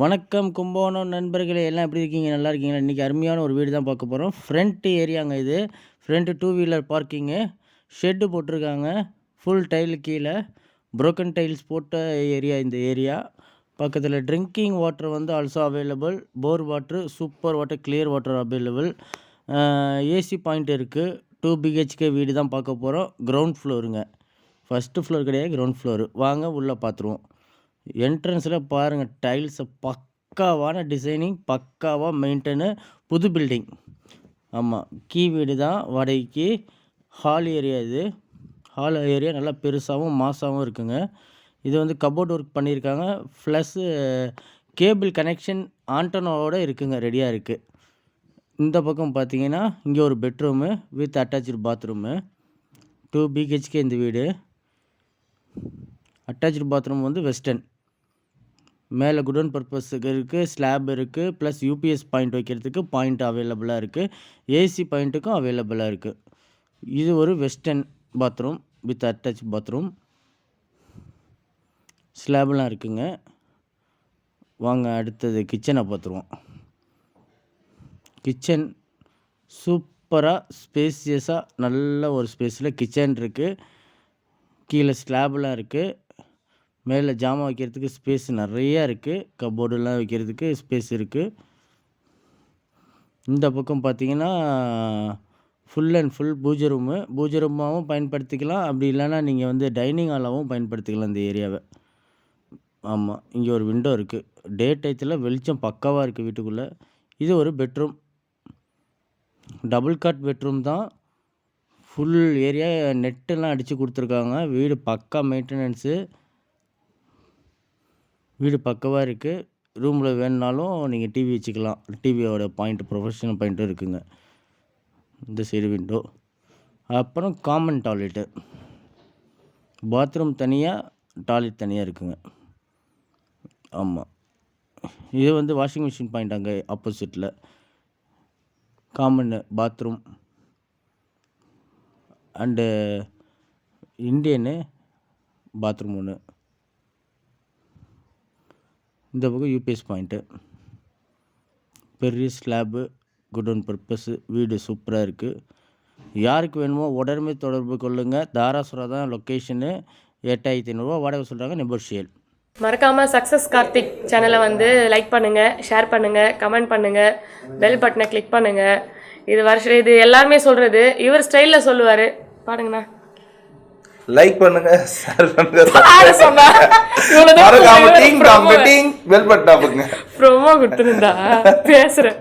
வணக்கம் கும்பகோணம் நண்பர்களே எல்லாம் எப்படி இருக்கீங்க? நல்லா இருக்கீங்களா? இன்றைக்கி அருமையான ஒரு வீடு தான் பார்க்க போகிறோம் ஃப்ரண்ட்டு ஏரியாங்க இது. Front two wheeler parking shed போட்டிருக்காங்க. ஃபுல் டைல் கீழே. ப்ரோக்கன் டைல்ஸ் போட்ட ஏரியா இந்த ஏரியா. பக்கத்தில் ட்ரிங்கிங் வாட்டர் வந்து also available bore water super water clear water available AC point இருக்குது டூ பிஹெச்கே வீடு தான் பார்க்க போகிறோம் கிரவுண்ட் ஃப்ளோருங்க ஃபஸ்ட்டு ஃப்ளோர் கிடையாது கிரவுண்ட் ஃப்ளோரு வாங்க உள்ளே பார்த்துருவோம். என்ட்ரன்ஸில் பாருங்கள் டைல்ஸை பக்காவான டிசைனிங் பக்காவாக மெயின்டெனு புது பில்டிங் ஆமாம் கீ வீடு தான் வாடகைக்கு ஹால் ஏரியா இது. ஹால் ஏரியா நல்லா பெருசாகவும் மாசாகவும் இருக்குங்க. இது வந்து கபோர்ட் ஒர்க் பண்ணியிருக்காங்க. ப்ளஸ்ஸு கேபிள் கனெக்ஷன் ஆண்டனோட இருக்குங்க ரெடியாக இருக்குது இந்த பக்கம் பார்த்தீங்கன்னா இங்கே ஒரு bedroom with attach bathroom two BHK இந்த வீடு. அட்டாச்சு பாத்ரூம் வந்து வெஸ்டர்ன் மேலே குடோன் பர்பஸுக்கு இருக்குது ஸ்லாப் இருக்குது ப்ளஸ் யூபிஎஸ் பாயிண்ட் வைக்கிறதுக்கு பாயிண்ட் அவைலபிளாக இருக்குது ஏசி பாயிண்ட்டுக்கும் அவைலபிளாக இருக்குது இது ஒரு western bathroom with attach bathroom ஸ்லாப்லாம் இருக்குங்க. வாங்க அடுத்தது கிச்சனை பார்த்துருவோம் கிச்சன் சூப்பராக ஸ்பேசியஸாக நல்ல ஒரு ஸ்பேஸில் கிச்சன் இருக்குது கீழே ஸ்லாப்லாம் இருக்குது மேலே ஜாமான் வைக்கிறதுக்கு ஸ்பேஸ் நிறையா இருக்குது கபோர்டுலாம் வைக்கிறதுக்கு ஸ்பேஸ் இருக்குது இந்த பக்கம் பார்த்தீங்கன்னா full and full pooja room pooja ரூமாகவும் பயன்படுத்திக்கலாம். அப்படி இல்லைன்னா நீங்கள் வந்து டைனிங் ஹாலாகவும் பயன்படுத்திக்கலாம் இந்த ஏரியாவை ஆமாம் இங்கே ஒரு விண்டோ இருக்குது டே டயத்தில் வெளிச்சம் பக்காவாக இருக்குது வீட்டுக்குள்ளே. இது ஒரு பெட்ரூம் டபுள் காட் பெட்ரூம் தான். ஃபுல் ஏரியா நெட்டெல்லாம் அடித்து கொடுத்துருக்காங்க. வீடு பக்கா மெயின்டெனன்ஸு வீடு பக்கவாக இருக்குது ரூமில் வேணுனாலும் நீங்கள் டிவி வச்சுக்கலாம். டிவியோட பாயிண்ட் ப்ரொஃபஷனல் பாயிண்ட்டும் இருக்குதுங்க இந்த சைடு விண்டோ அப்புறம் காமன் டாய்லெட்டு பாத்ரூம் தனியாக டாய்லெட் தனியாக இருக்குங்க. ஆமாம் இது வந்து வாஷிங் மிஷின் பாயிண்ட் அங்கே ஆப்போசிட்டில் common bathroom and Indian bathroom ஒன்று இந்த பக்கம் யூபிஎஸ் பாயிண்ட்டு பெரிய ஸ்லாபு குடோன் பர்பஸு வீடு சூப்பராக இருக்குது யாருக்கு வேணுமோ உடனே தொடர்பு கொள்ளுங்கள் தாராசுரா தான் லொக்கேஷனு எட்டாயிரத்தி ஐநூறுரூவா வாடகை சொல்கிறாங்க நெபோஷியல் மறக்காம சக்ஸஸ் கார்த்திக் சேனலை வந்து லைக் பண்ணுங்க ஷேர் பண்ணுங்க கமெண்ட் பண்ணுங்க பெல் பட்டனை கிளிக் பண்ணுங்க. இது வருஷம் இது எல்லாருமே சொல்றது. இவர் ஸ்டைல்ல சொல்லுவாரு. பாருங்கண்ணா. லைக் பண்ணுங்க ஷேர் பண்ணுங்க யாரு சொன்னா? இவ்வளவுதான் மறக்காம. Ding dong ding bell button அமுக்குங்க promo கொடுத்துருந்தா பேசுறேன்